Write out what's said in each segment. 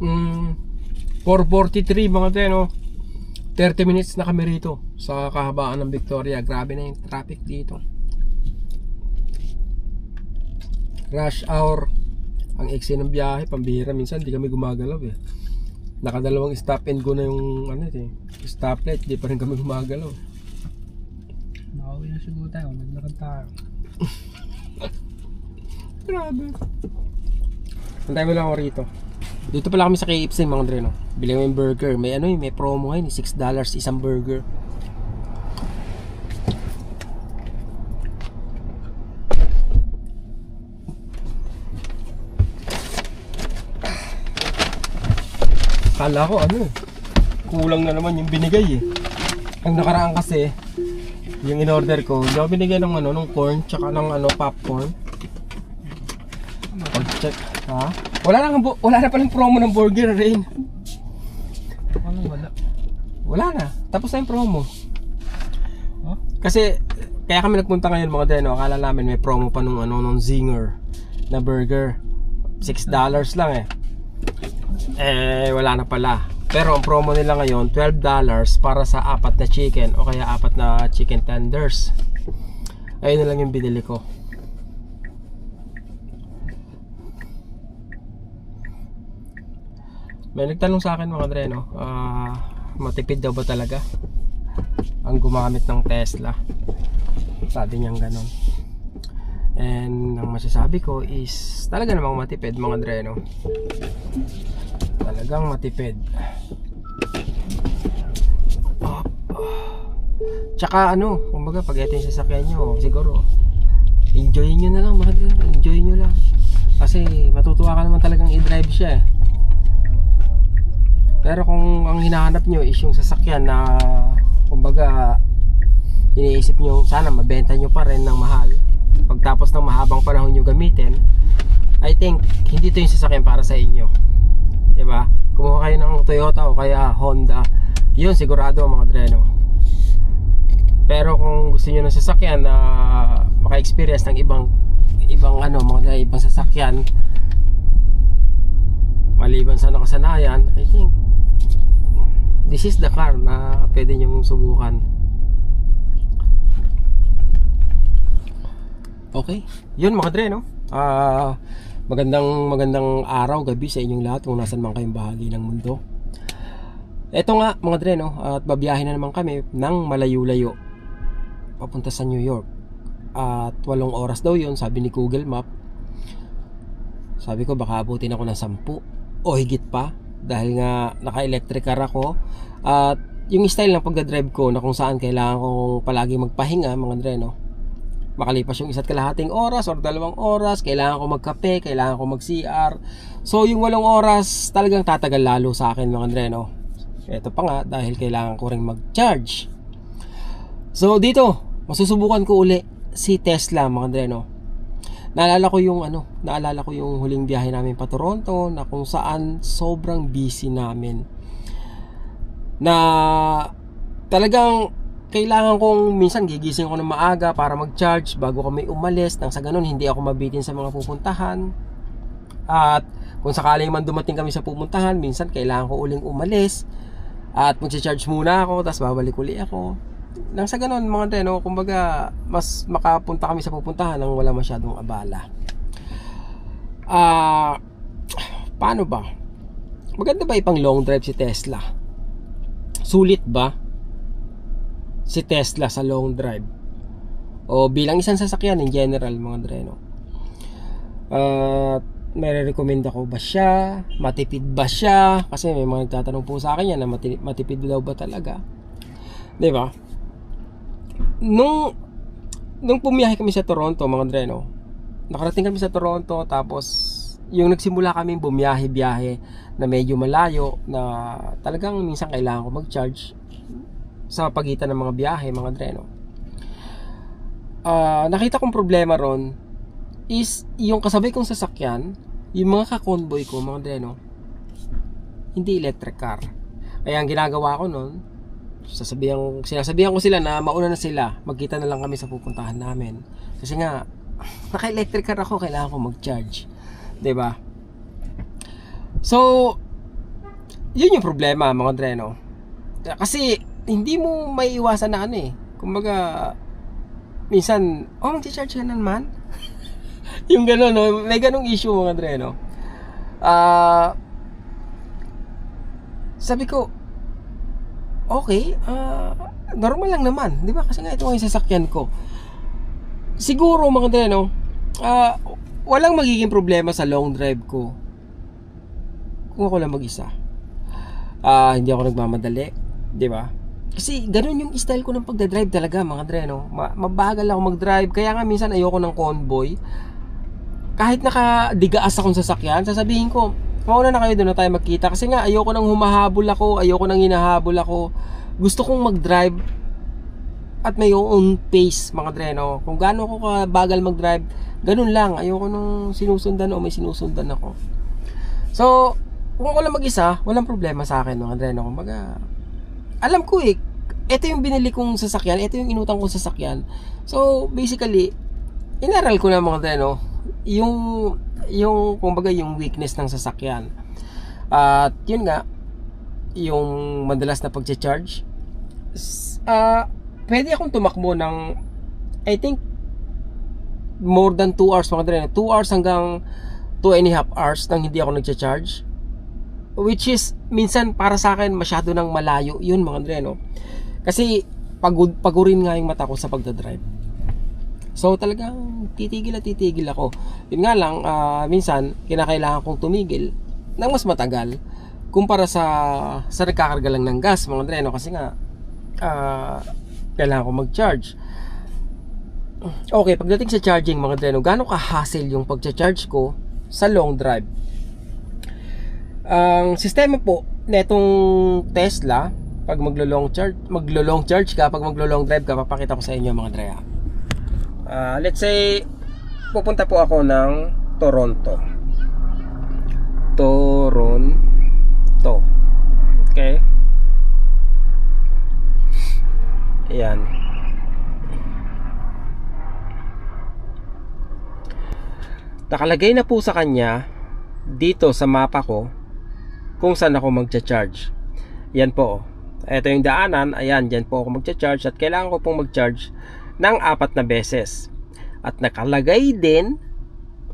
Mm, 443 mga treno. 30 minutes na kami rito sa kahabaan ng Victoria. Grabe na yung traffic dito. Rush hour. Ang exe ng biyahe, pambihira. Minsan di kami gumagalaw eh. Nakadalawang stop and go na yung ano eh. Stoplight, di pa rin kami gumagalaw. Nakauwi na siguro tayo. Maglakad tayo. Grabe. Antay mo lang ako rito. Dito pala kami sa KFC mga dreno. Bili mo burger. May ano yun, may promo ngayon. $6 isang burger. Kala ko ano eh. Kulang na naman yung binigay eh. Ang nakaraan kasi, yung in-order ko, hindi ako binigyan ng ano, ng corn, tsaka ng ano, popcorn. Pag-check, ha? Wala na, wala na palang promo ng burger, Rain. Ano wala? Wala na. Tapos na yung promo. Oh? Kasi, kaya kami nagpunta ngayon mga deno, akala namin may promo pa nung ano, nung Zinger na burger. $6 lang eh. Eh, wala na pala. Pero ang promo nila ngayon, $12 para sa apat na chicken o kaya apat na chicken tenders. Ayun na lang yung binili ko. May nagtanong sa akin mga dre, no? Ah, matipid daw ba talaga ang gumamit ng Tesla? Sabi niyang ganon. And ang masasabi ko is talaga namang matipid mga dre, no? Talagang matipid. Ah. Tsaka ano, kumbaga pag ito yung sasakyan nyo, siguro enjoy nyo na lang mga dre, enjoy nyo lang. Kasi matutuwa ka naman talagang i-drive siya eh. Pero kung ang hinahanap nyo is yung sasakyan na kumbaga iniisip nyo sana mabenta nyo pa rin ng mahal. Pagtapos ng mahabang panahon nyo gamitin I think hindi to yung sasakyan para sa inyo. 'di ba? Kumuha kayo ng Toyota o kaya Honda yun sigurado mga dreno. Pero kung gusto niyo ng sasakyan na maka-experience ng ibang ibang ano mga ibang sasakyan maliban sa nakasanayan I think this is the car na pwede nyong subukan. Okay. Yun mga dre no? Ah, magandang magandang araw gabi sa inyong lahat kung nasan man kayong bahagi ng mundo. Eto nga mga dre no? At babiyahin na naman kami ng malayo-layo papunta sa New York. At walong oras daw yun sabi ni Google Map. Sabi ko baka abutin ako ng 10 o higit pa dahil nga naka-electric car ako. At yung style ng pagdadrive ko na kung saan kailangan kong palagi magpahinga mga dre no? Makalipas yung isa't kalahating oras or dalawang oras kailangan ko magkape, kailangan ko mag CR so yung walong oras talagang tatagal lalo sa akin mga dre no? Eto pa nga dahil kailangan ko ring mag-charge. So dito masusubukan ko uli si Tesla mga dre no Naalala ko yung ano, naalala ko yung huling biyahe namin pa Toronto na kung saan sobrang busy namin. Na talagang kailangan kong minsan gigising ko ng maaga para mag-charge bago kami umalis nang sa ganun hindi ako mabitin sa mga pupuntahan. At kung sakaling man dumating kami sa pupuntahan, minsan kailangan ko uling umalis at magcha-charge muna ako tapos babalik uli ako nang sa ganun mga teno kumbaga mas makapunta kami sa pupuntahan nang wala masyadong abala. Ah paano ba? Maganda ba ipang long drive si Tesla? Sulit ba si Tesla sa long drive? O bilang isang sasakyan in general mga dreno at may recommend ako ba siya? Matipid ba siya? Kasi may mga nagtatanong po sa akin yan na mati- matipid daw ba talaga? 'di ba nung nung pumiyahe kami sa Toronto mga dreno nakarating kami sa Toronto tapos yung nagsimula kami bumiyahe-biyahe na medyo malayo na talagang minsan kailangan ko mag-charge sa pagitan ng mga biyahe mga dreno. Ah, nakita kong problema ron is yung kasabay kong sasakyan yung mga kakonboy ko mga dreno hindi electric car. Kaya ang ginagawa ko nun sasabihan sinasabihan ko sila na mauna na sila magkita na lang kami sa pupuntahan namin kasi nga naka-electric car ako kailangan ko mag-charge ba so yun yung problema mga dreno. Kasi hindi mo may iwasan na ano eh. Kumbaga, minsan, oh, mag-charge ka na naman. yung gano'n, no? may ganong issue mga dreno. Ah, sabi ko, okay, ah, normal lang naman. Di ba? Kasi nga ito ang sasakyan ko. Siguro mga dreno, ah, walang magiging problema sa long drive ko kung ako lang mag-isa. Ah, hindi ako nagmamadali, 'di ba? Kasi ganun yung style ko ng pagdadrive talaga, mga dre, no? Ma- mabagal ako mag-drive, kaya nga minsan ayoko ng convoy. Kahit nakadigaas akong sasakyan, sasabihin ko, mauna na kayo doon na tayo magkita. Kasi nga, ayoko nang humahabol ako, ayoko nang hinahabol ako. Gusto kong mag-drive at may own pace, mga dre, no? Kung gaano ako kabagal mag-drive, ganun lang. Ayoko nung sinusundan o may sinusundan ako. So, kung ako lang mag-isa, walang problema sa akin, mga dre, no? Kumbaga, alam ko eh, ito yung binili kong sasakyan, ito yung inutang kong sasakyan. So, basically, inaral ko na mga dre, no? Yung, yung, kumbaga, yung weakness ng sasakyan. At, yun nga, yung madalas na pagcha-charge, s- ah, pwede akong tumakbo ng, I think, more than 2 hours mga dre. 2 hours hanggang 2 and a half hours nang hindi ako nagcha-charge. Which is, minsan para sa akin, masyado nang malayo yun mga dre, no? Kasi, pagod, pagurin nga yung mata ko sa pagdadrive. So, talagang titigil at titigil ako. Yun nga lang, ah, minsan, kinakailangan kong tumigil ng mas matagal kumpara sa sa nagkakarga lang ng gas mga dre, no? Kasi nga, ah, kailangan ko mag-charge. Okay, pagdating sa charging mga dre, no, gaano ka-hassle yung pagcha-charge ko sa long drive? Ang sistema po netong Tesla, pag maglo-long charge, maglo-long charge ka, pag maglo-long drive ka, papakita ko sa inyo mga dre. Ah, let's say pupunta po ako ng Toronto. Toronto. Okay? Ayan. Nakalagay na po sa kanya dito sa mapa ko kung saan ako magcha-charge. Yan po. Ito yung daanan. Ayan, dyan po ako magcha-charge at kailangan ko pong mag-charge ng apat na beses. At nakalagay din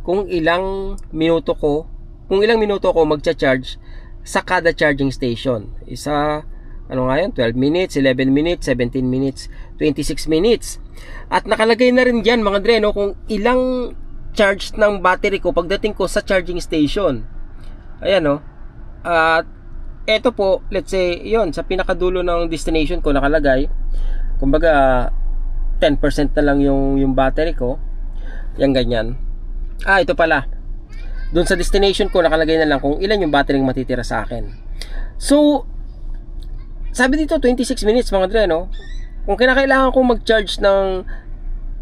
kung ilang minuto ko, kung ilang minuto ko magcha-charge sa kada charging station. Isa, ano nga yun, 12 minutes, 11 minutes, 17 minutes, 26 minutes. At nakalagay na rin dyan mga dre, no, kung ilang charge ng battery ko pagdating ko sa charging station. Ayan, no. At eto po, let's say, yon sa pinakadulo ng destination ko nakalagay. Kumbaga, 10% na lang yung, yung battery ko. Yan ganyan. Ah, ito pala. Doon sa destination ko nakalagay na lang kung ilan yung battery matitira sa akin. So, sabi dito 26 minutes mga dre, no? Kung kinakailangan kong mag-charge ng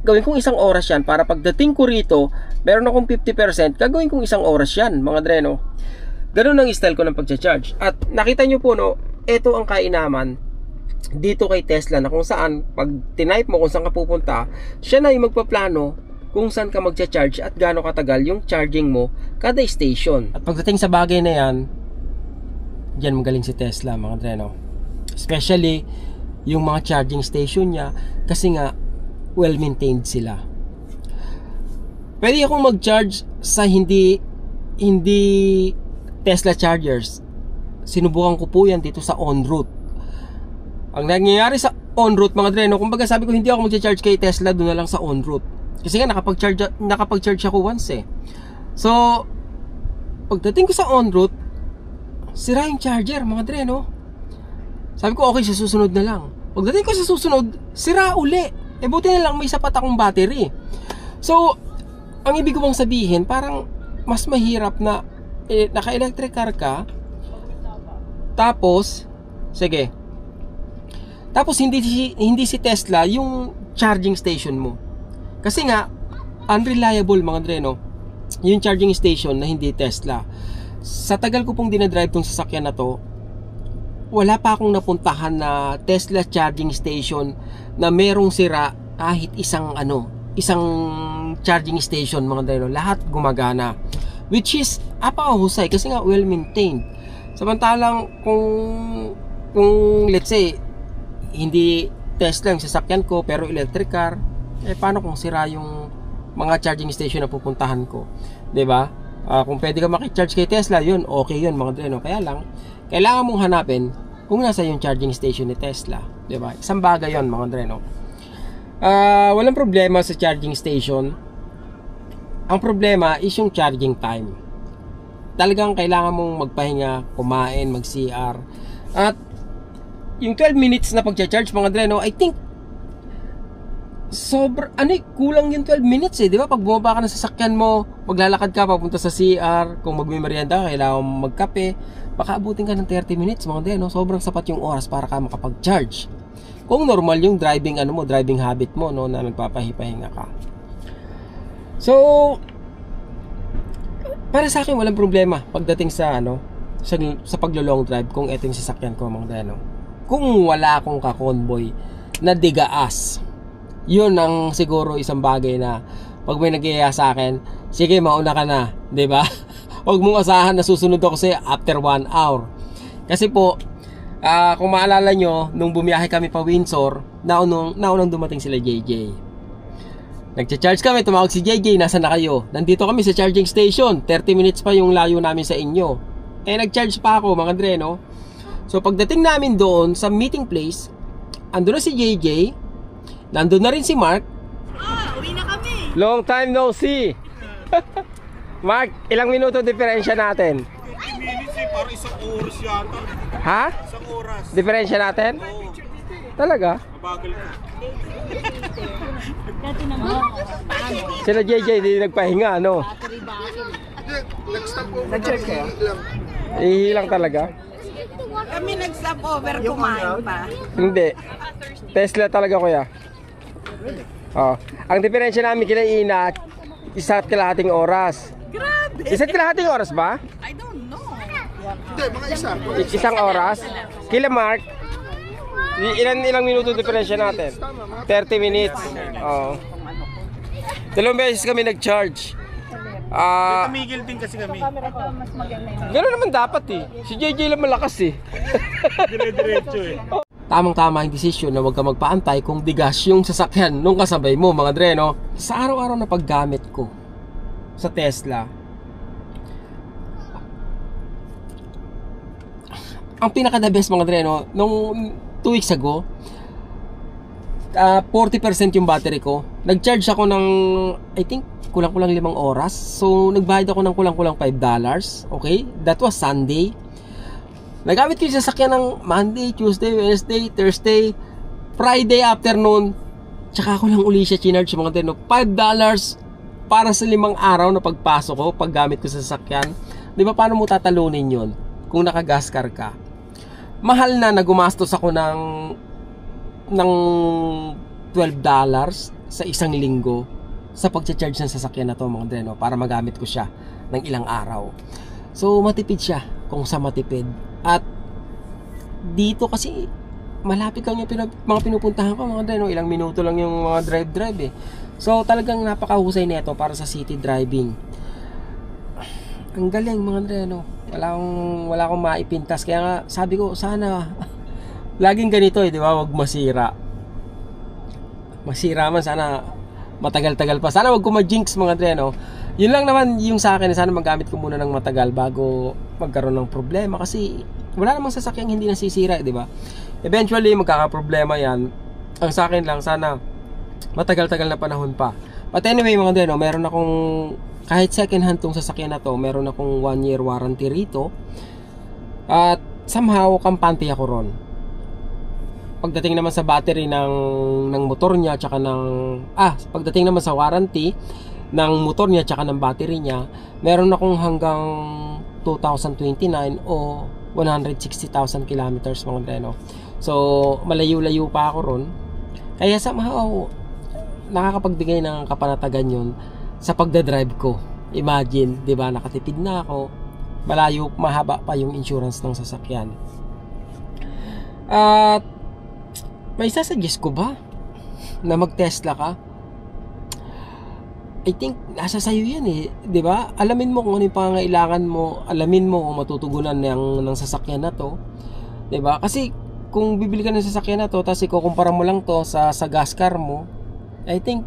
gawin kong isang oras yan para pagdating ko rito, meron akong 50%, gagawin kong isang oras yan, mga dre, no? Ganun ang style ko ng pagcha-charge. At nakita nyo po, no, ito ang kainaman dito kay Tesla na kung saan pag tinype mo kung saan ka pupunta, siya na yung magpaplano kung saan ka magcha-charge at gaano katagal yung charging mo kada station. At pagdating sa bagay na yan, diyan magaling si Tesla mga dreno. Especially yung mga charging station niya kasi nga well maintained sila. Pwede akong mag-charge sa hindi hindi Tesla chargers. Sinubukan ko po yan dito sa on route. Ang nangyayari sa on route mga dreno, kumbaga sabi ko hindi ako magcha-charge kay Tesla doon na lang sa on route. Kasi nga nakapag-charge nakapag-charge ako once eh. So pagdating ko sa on route, sira yung charger mga dreno. Sabi ko okay sa susunod na lang. Pagdating ko sa susunod, sira uli. Eh buti na lang may sapat akong battery. So, ang ibig ko bang sabihin, parang mas mahirap na eh, naka-electric car ka, tapos, sige, tapos hindi si, hindi si Tesla yung charging station mo. Kasi nga, unreliable mga dre, no? Yung charging station na hindi Tesla. Sa tagal ko pong dinadrive tong sasakyan na to, wala pa akong napuntahan na Tesla charging station na merong sira kahit isang ano, isang charging station mga dre, no? Lahat gumagana. Which is, apakahusay kasi nga well maintained. Samantalang kung kung let's say hindi Tesla yung sasakyan ko pero electric car, eh paano kung sira yung mga charging station na pupuntahan ko? 'Di ba? Ah, kung pwede ka makicharge kay Tesla, yun, okay yun mga dreno. Kaya lang, kailangan mong hanapin kung nasa yung charging station ni Tesla. 'di ba? Isang bagay yun mga dreno. Ah, walang problema sa charging station. Ang problema is yung charging time. Talagang kailangan mong magpahinga, kumain, mag-CR. At yung 12 minutes na pagcha-charge mga dreno, I think sobra ano eh, kulang yung 12 minutes eh, di ba? Pag bumaba ka ng sasakyan mo, maglalakad ka papunta sa CR, kung magmimerienda ka, kailangan magkape, baka abutin ka ng 30 minutes mga dreno. Sobrang sapat yung oras para ka makapag-charge. Kung normal yung driving ano mo, driving habit mo no na nagpapahipahinga ka. So para sa akin walang problema pagdating sa ano sa, sa paglo-long drive kung ito yung sasakyan ko mga dreno. Kung wala akong ka-convoy na digaas, yun ang siguro isang bagay na pag may nagyaya sa akin, sige mauna ka na, 'di ba? Huwag mong asahan na susunod ako sa after one hour. Kasi po, ah, kung maalala nyo, nung bumiyahe kami pa Windsor, naunang, naunang dumating sila JJ. Nagcha-charge kami, tumawag si JJ, nasa na kayo? Nandito kami sa charging station, 30 minutes pa yung layo namin sa inyo. Eh, nag-charge pa ako, mga dre, no? So, pagdating namin doon sa meeting place, ando na si JJ, nandun na rin si Mark. Ah, uwi na kami. Long time no see! Mark, ilang minuto diferensya natin? minutes eh, parang isang oras yata. Ha? Isang oras. Diferensya natin? Oo, Talaga? mabagal ka. Dati naman, paano? Sila JJ, di nagpahinga, ano? Battery backup. Nag-check kayo? Ihilang talaga? Kami nag-stop over, kumain pa. Hindi. Tesla talaga kuya. Oh. Ang diferensya namin kila Ina, isa't kalahating oras. Grabe! Isa't kalahating oras ba? I don't know. I- isang oras? Kila Mark? I- ilan ilang minuto diferensya natin? 30 minutes. Oo. Dalawang beses kami nag-charge. Ah, Tumigil din kasi kami. gano'n naman dapat eh. Si JJ lang malakas eh. Dire-diretso eh. tamang-tama yung desisyon na huwag ka magpaantay kung digas yung sasakyan nung kasabay mo mga dre no sa araw-araw na paggamit ko sa Tesla ang pinaka the best mga dre no nung 2 weeks ago ah, 40% yung battery ko nag-charge ako ng I think kulang-kulang limang oras so nagbayad ako ng kulang-kulang 5 dollars okay that was Sunday Nagamit ko yung sasakyan ng Monday, Tuesday, Wednesday, Thursday, Friday afternoon. Tsaka ako lang uli siya chinarge mga tino. $5 para sa limang araw na pagpasok ko, paggamit ko sa sasakyan. Di ba paano mo tatalunin yon kung nakagascar ka? Mahal na na gumastos ako ng ng $12 sa isang linggo sa pagcha-charge ng sasakyan na to mga dreno para magamit ko siya ng ilang araw. So matipid siya kung sa matipid. At dito kasi malapit lang yung pinap- mga pinupuntahan ko mga dreno, ilang minuto lang yung mga drive-drive eh. So talagang napakahusay nito para sa city driving. Ang galing mga dreno. Wala akong wala akong maipintas kaya nga sabi ko sana laging ganito eh, di ba? Wag masira. Masira man sana matagal-tagal pa. Sana wag ko ma-jinx mga dreno. Yun lang naman yung sa akin, sana magamit ko muna ng matagal bago magkaroon ng problema kasi wala namang sasakyang hindi nasisira, di ba? Eventually magkakaproblema 'yan. Ang sa akin lang sana matagal-tagal na panahon pa. But anyway, mga dreno, meron akong kahit second hand tong sasakyan na to, meron akong one year warranty rito. At somehow kampante ako ron pagdating naman sa battery ng ng motor niya tsaka ng ah pagdating naman sa warranty ng motor niya tsaka ng battery niya meron akong hanggang 2029 o 160,000 kilometers mga dreno so malayo-layo pa ako ron. Kaya somehow nakakapagbigay ng kapanatagan yun sa pagdadrive ko. Imagine 'di ba nakatipid na ako malayo mahaba pa yung insurance ng sasakyan. At may sasuggest ko ba na mag-Tesla ka? I think nasa sayo yan eh, 'di ba? Alamin mo kung ano yung pangangailangan mo, alamin mo kung matutugunan ng ng sasakyan na 'to. 'Di ba? Kasi kung bibili ka ng sasakyan na 'to, tapos ikukumpara mo lang 'to sa sa gas car mo, I think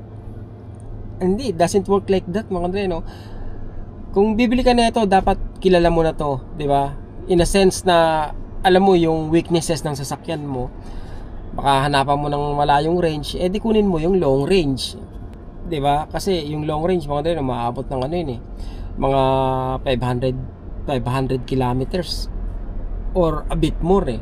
hindi, doesn't work like that mga Andre, no? Kung bibili ka na ito, dapat kilala mo na to, 'di ba? In a sense na alam mo yung weaknesses ng sasakyan mo. Baka hanapan mo ng malayong range, eh di kunin mo yung long range. 'di ba? Kasi yung long range mga dito maabot ng ano yun eh. Mga 500 500 kilometers or a bit more eh.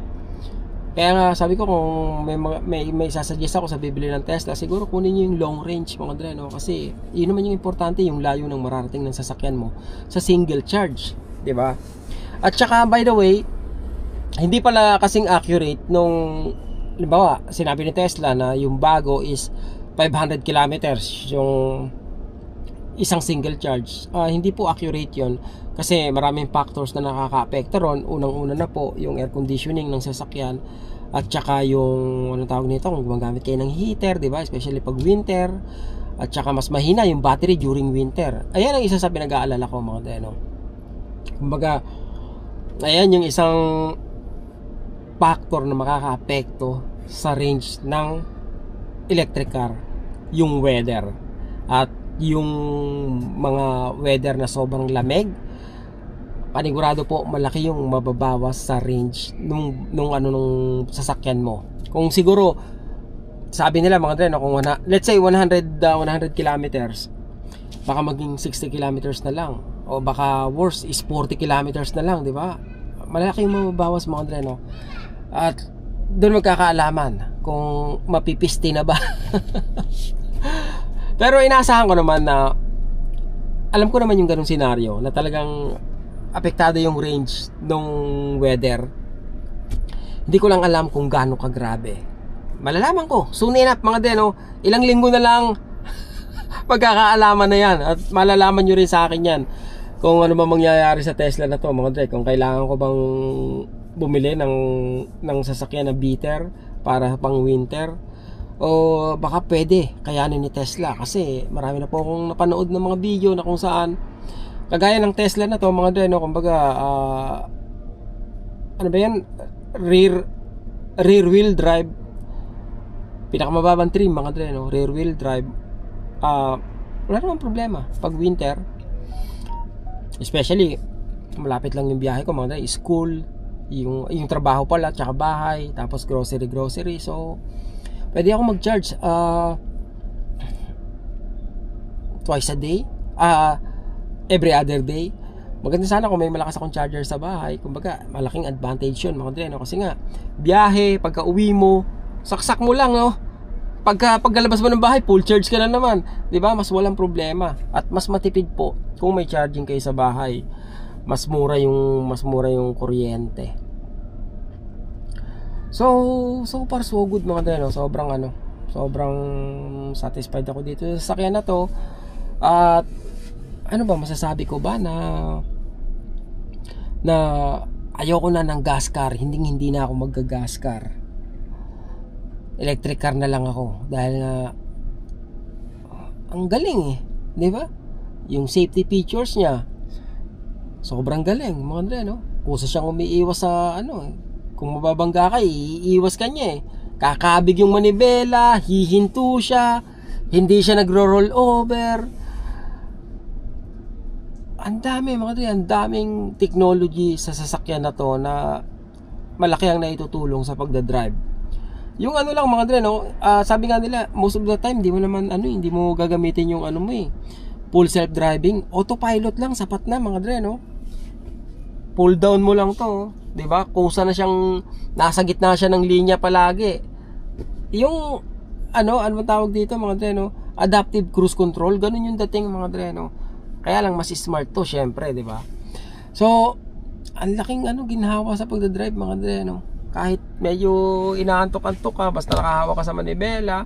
Kaya nga sabi ko kung may may may sasuggest ako sa bibili ng Tesla, siguro kunin niyo yung long range mga dre, no? Kasi yun naman yung importante yung layo ng mararating ng sasakyan mo sa single charge, 'di ba? At saka by the way, hindi pala kasing accurate nung halimbawa, sinabi ni Tesla na yung bago is 500 kilometers yung isang single charge. Ah, hindi po accurate yon kasi maraming factors na nakaka-apekto ron. Unang-una na po yung air conditioning ng sasakyan at saka yung anong tawag nito kung gumagamit kayo ng heater, 'di ba? Especially pag winter. At saka mas mahina yung battery during winter. Ayan ang isa sa pinag-aalala ko mga deno. Kumbaga, ayan yung isang factor na makaka-apekto sa range ng electric car yung weather. At yung mga weather na sobrang lamig panigurado po malaki yung mababawas sa range nung nung ano nung sasakyan mo. Kung siguro sabi nila mga dre no, kung wana, let's say 100 uh, 100 kilometers baka maging 60 kilometers na lang. O baka worse is 40 kilometers na lang di ba? Malaki yung mababawas mga dre no at doon magkakaalaman kung mapipisti na ba. Pero inaasahan ko naman na alam ko naman yung ganung senaryo na talagang apektado yung range ng weather. Hindi ko lang alam kung gaano kagrabe. Malalaman ko. Soon enough mga deno, ilang linggo na lang pagkakaalaman na yan at malalaman nyo rin sa akin yan kung ano ba mangyayari sa Tesla na to mga dre kung kailangan ko bang bumili ng ng sasakyan na beater para pang winter? O baka pwede kayanin ni Tesla? Kasi marami na po akong napanood ng mga video na kung saan kagaya ng Tesla na to mga dre no? Kumbaga ah, ano ba yan? Rear rear wheel drive. Pinakamababang trim mga dre no? Rear wheel drive. Ah wala namang problema pag winter. Especially malapit lang yung biyahe ko mga dre school yung yung trabaho pala tsaka bahay tapos grocery grocery. So pwede ako mag-charge ah twice a day ah every other day. Maganda sana kung may malakas akong charger sa bahay. Kumbaga malaking advantage yun mga dre kasi nga biyahe pagka uwi mo saksak mo lang no? Pagka pagkalabas mo ng bahay full charge ka na naman. 'di ba? Mas walang problema. At mas matipid po kung may charging kayo sa bahay mas mura yung mas mura yung kuryente. So so far so good mga dre no? sobrang ano sobrang satisfied ako dito sa sakyan na to. At ano ba masasabi ko ba na na ayoko na ng gas car hindi hindi na ako magga gas car. Electric car na lang ako dahil nga ang galing eh di ba? Yung safety features niya sobrang galing mga Andre no kusa siyang umiiwas sa ano eh kung mababangga ka iiwas ka niya eh kakabig yung manibela hihinto siya hindi siya nagro-roll over ang dami mga Andre ang daming technology sa sasakyan na to na malaki ang naitutulong sa pagdadrive yung ano lang mga Dre, no? ah, sabi nga nila, most of the time, hindi mo naman, ano, hindi mo gagamitin yung ano mo eh. Full self-driving. Autopilot lang, sapat na mga Dre, no? Pull down mo lang to, di ba? Kusa na siyang, nasa gitna siya ng linya palagi. Yung, ano, ano tawag dito mga Dre, no? Adaptive cruise control, ganun yung dating mga Dre, no? Kaya lang, mas smart to, syempre, di ba? So, ang laking ano, ginhawa sa pagdadrive mga Dre, no? kahit medyo inaantok-antok ka basta nakahawa ka sa manibela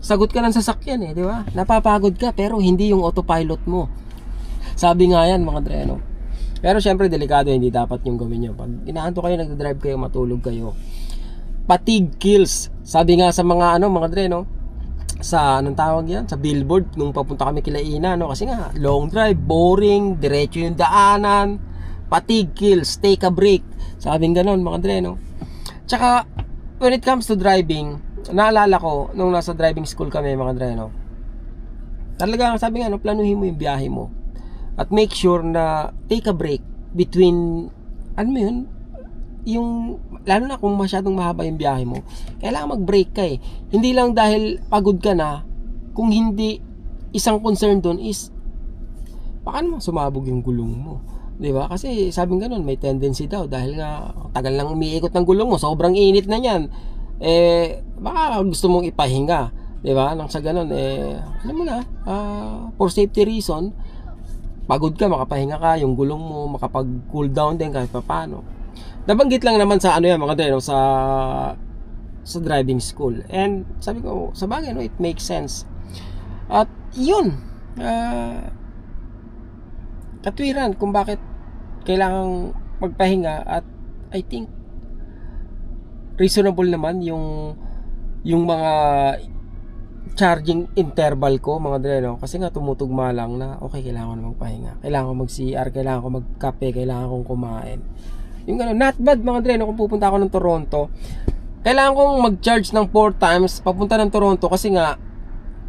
sagot ka ng sasakyan eh di ba napapagod ka pero hindi yung autopilot mo sabi nga yan mga dreno pero syempre delikado hindi dapat yung gawin nyo. Pag inaantok kayo nagdadrive kayo matulog kayo. Fatigue kills. Sabi nga sa mga ano mga dreno sa anong tawag yan? Sa billboard nung papunta kami kila Ina no? Kasi nga long drive boring diretso yung daanan. Fatigue kills take a break. Sabing ganon mga Dre no? Tsaka when it comes to driving naalala ko nung nasa driving school kami mga Dre no? Talaga sabi nga no planuhin mo yung biyahe mo at make sure na take a break between ano mo yun? Yung lalo na kung masyadong mahaba yung biyahe mo kailangan mag-break ka eh. Hindi lang dahil pagod ka na kung hindi isang concern doon is baka naman sumabog yung gulong mo? 'di ba? Kasi sabing ganun may tendency daw dahil nga tagal lang umiikot ng gulong mo sobrang init na niyan. Eh baka gusto mong ipahinga 'di ba? Nang sa ganun eh alam mo na ah, for safety reason pagod ka makapahinga ka yung gulong mo makapag cool down din kahit paano nabanggit lang naman sa ano yan mga dre, no, sa sa driving school. And sabi ko sa bagay no it makes sense. At yun ah katwiran kung bakit kailangang magpahinga at I think reasonable naman yung yung mga charging interval ko mga dre no? Kasi nga tumutugma lang na okay kailangan ko magpahinga. Kailangan ko mag CR kailangan ko magkape kailangan kong kumain. Yung gano'n not bad mga dre no? Kung pupunta ako ng Toronto. Kailangan kong mag-charge ng 4 times papunta ng Toronto kasi nga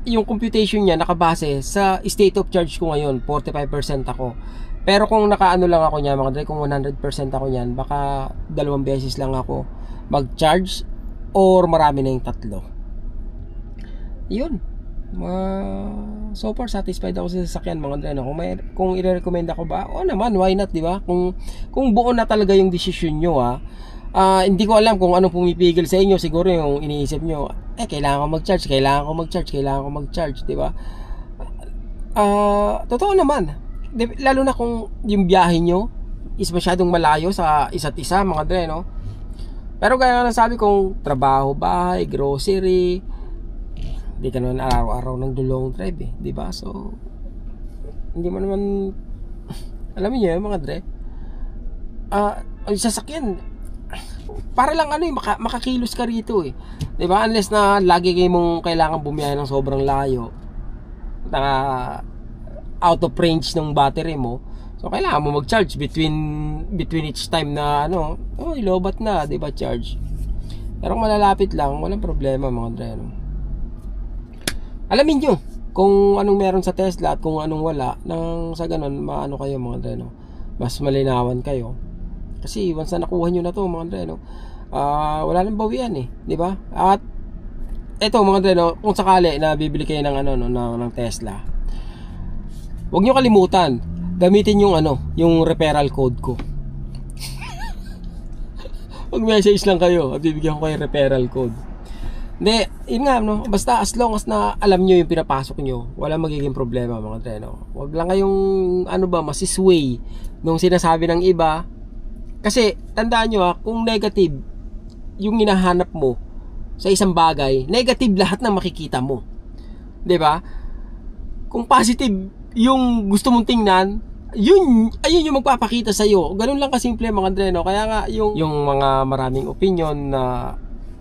yung computation niya nakabase sa state of charge ko ngayon 45% ako. Pero kung nakaano lang ako niya mga dre kung 100% ako niyan baka dalawang beses lang ako mag-charge or marami na yung tatlo yun. Ma- so far satisfied ako sa sasakyan mga dre no? kung may kung i-recommend ako ba o naman why not di ba? Kung kung buo na talaga yung desisyon nyo ah. Ah, hindi ko alam kung anong pumipigil sa inyo siguro yung iniisip nyo eh kailangan ko mag-charge kailangan ko mag-charge kailangan ko mag-charge di ba? Ah, totoo naman. Lalo na kung yung biyahe nyo is masyadong malayo sa isa't isa mga dre no? Pero gaya nga ng sabi kong trabaho, bahay, grocery, hindi ka naman araw-araw ng long drive eh, di ba? So, hindi mo naman, alam niyo yun mga dre, ah, ang sasakyan, para lang ano eh, maka, makakilos ka rito eh. Di ba? Unless na lagi kayo mong kailangan bumiyahe ng sobrang layo, na out of range ng battery mo, So kailangan mo mag-charge between between each time na ano, oh, ilobat na, 'di ba, charge. Pero kung malalapit lang, walang problema mga dre. No? Alamin nyo kung anong meron sa Tesla at kung anong wala nang sa ganun maano kayo mga dre no. Mas malinawan kayo. Kasi once na nakuha nyo na to mga dre no. Ah, wala nang bawian eh, 'di ba? At eto mga dre no, kung sakali na bibili kayo ng ano no ng, ng Tesla. Huwag nyo kalimutan, gamitin yung ano, yung referral code ko. Mag-message lang kayo at bibigyan ko kayo referral code. Hindi, yun nga, no? Basta as long as na alam nyo yung pinapasok nyo, wala magiging problema mga tre, no? Huwag lang kayong, ano ba, masisway nung sinasabi ng iba. Kasi, tandaan nyo ha, kung negative yung hinahanap mo sa isang bagay, negative lahat ng makikita mo. ba? Kung positive yung gusto mong tingnan, yun, ayun yung magpapakita sa iyo. Ganun lang kasimple mga Dre, no? Kaya nga yung yung mga maraming opinion na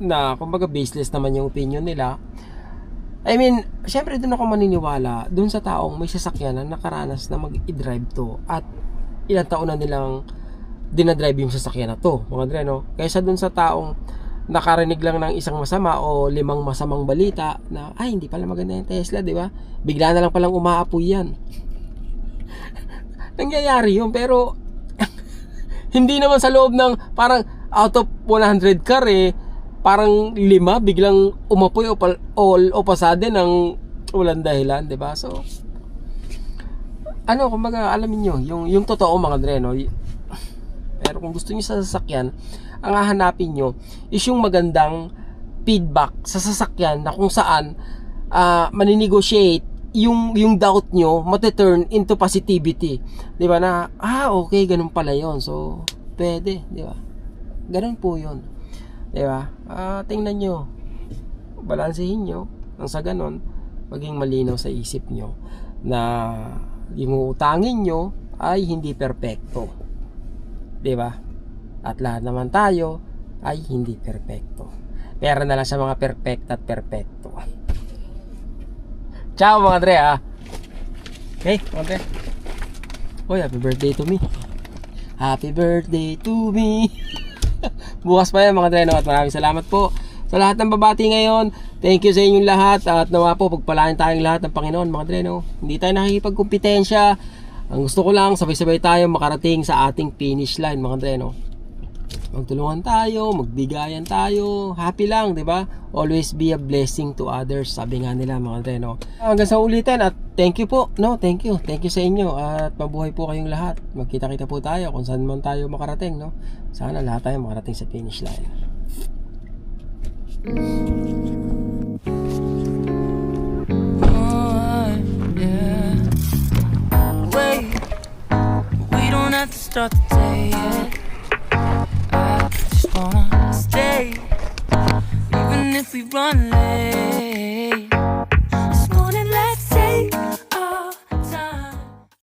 na kumbaga baseless naman yung opinion nila. I mean, syempre doon ako maniniwala doon sa taong may sasakyan na nakaranas na mag-i-drive to at ilang taon na nilang dinadrive yung sasakyan na to, mga Dre, no? Kaysa doon sa taong nakarinig lang ng isang masama o limang masamang balita na ay hindi pala maganda yung Tesla, di ba? Bigla na lang palang umaapoy yan. Nangyayari yun pero hindi naman sa loob ng parang out of 100 car eh parang lima biglang umapoy o, pal, o, pasade ng walang dahilan, di ba? So, ano, kumbaga, alamin nyo, yung, yung totoo mga dre, no? Pero kung gusto niyo sa sasakyan, ang hahanapin nyo is yung magandang feedback sa sasakyan na kung saan ah, maninegotiate yung yung doubt nyo mate-turn into positivity. 'Di ba na ah okay ganun pala 'yon. So pwede, 'di ba? Ganun po 'yon. 'Di ba? Ah tingnan nyo. Balansehin nyo nang sa ganun maging malinaw sa isip nyo na yung utangin nyo ay hindi perpekto. 'Di ba? At lahat naman tayo ay hindi perpekto. Pera na lang sa mga perfect at perpekto. Ciao mga Dre ah. Okay, mga Dre. Uy, happy birthday to me. Happy birthday to me. Bukas pa yan mga Dre no? at maraming salamat po sa lahat ng babati ngayon. Thank you sa inyong lahat at nawa po pagpalain tayong lahat ng Panginoon mga Dre no? Hindi tayo nakikipagkompetensya. Ang gusto ko lang sabay-sabay tayo makarating sa ating finish line mga Dre no? Magtulungan tayo, magbigayan tayo, happy lang, 'di ba? Always be a blessing to others, sabi nga nila mga Dre, no. Hanggang sa ulitin at thank you po, no, thank you. Thank you sa inyo at mabuhay po kayong lahat. Magkita-kita po tayo kung saan man tayo makarating, no. Sana lahat tayo makarating sa finish line. Oh, yeah. Wait, we don't have to start the day yet. if we run late.